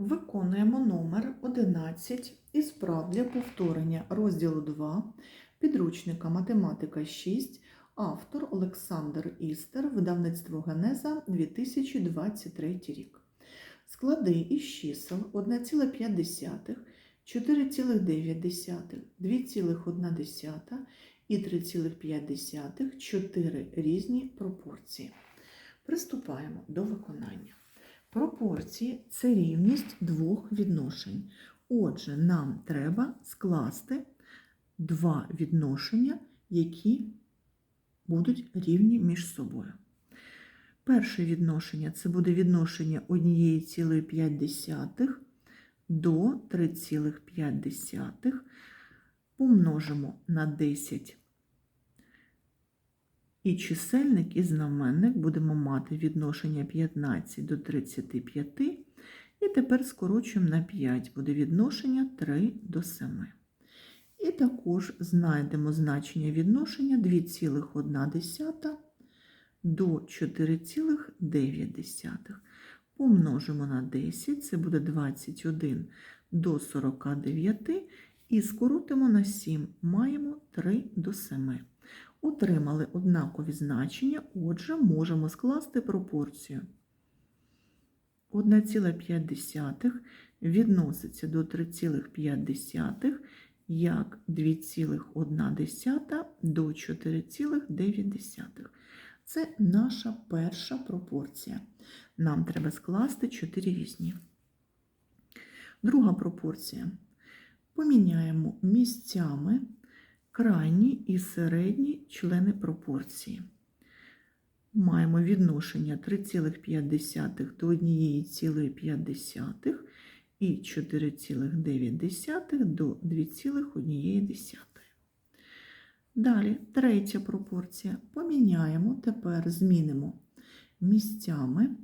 Виконуємо номер 11 із прав для повторення розділу 2 підручника Математика 6, автор Олександр Істер, видавництво Генеза 2023 рік. Склади із чисел 1,5, 4,9, 2,1 і 3,5 чотири різні пропорції. Приступаємо до виконання. Пропорції це рівність двох відношень. Отже, нам треба скласти два відношення, які будуть рівні між собою. Перше відношення це буде відношення 1,5 до 3,5 помножимо на 10. І чисельник і знаменник будемо мати відношення 15 до 35. І тепер скорочуємо на 5, буде відношення 3 до 7. І також знайдемо значення відношення 2,1 до 4,9. Помножимо на 10, це буде 21 до 49. І скоротимо на 7, маємо 3 до 7. Отримали однакові значення, отже, можемо скласти пропорцію. 1,5 відноситься до 3,5 як 2,1 до 4,9. Це наша перша пропорція. Нам треба скласти 4 різні. Друга пропорція. Поміняємо місцями крайні і середні члени пропорції. Маємо відношення 3,5 до 1,5 і 4,9 до 2,1. Далі, третя пропорція. Поміняємо, тепер змінимо місцями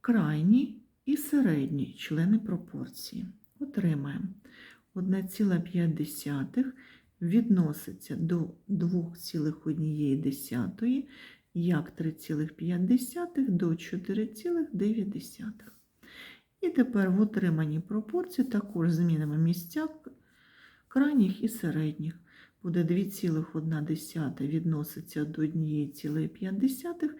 крайні і середні члени пропорції. Отримаємо 1,5 відноситься до 2,1 як 3,5 до 4,9. І тепер в отриманій пропорції також змінимо місця крайніх і середніх. Буде 2,1 відноситься до 1,5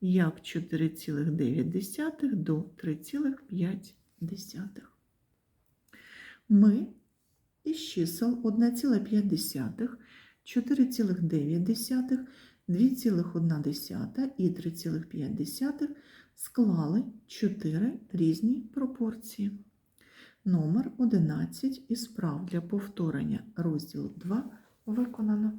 як 4,9 до 3,5. Ми із чисел 1,5, 4,9, 2,1 і 3,5 склали 4 різні пропорції. Номер 11 із прав для повторення розділу 2 виконано.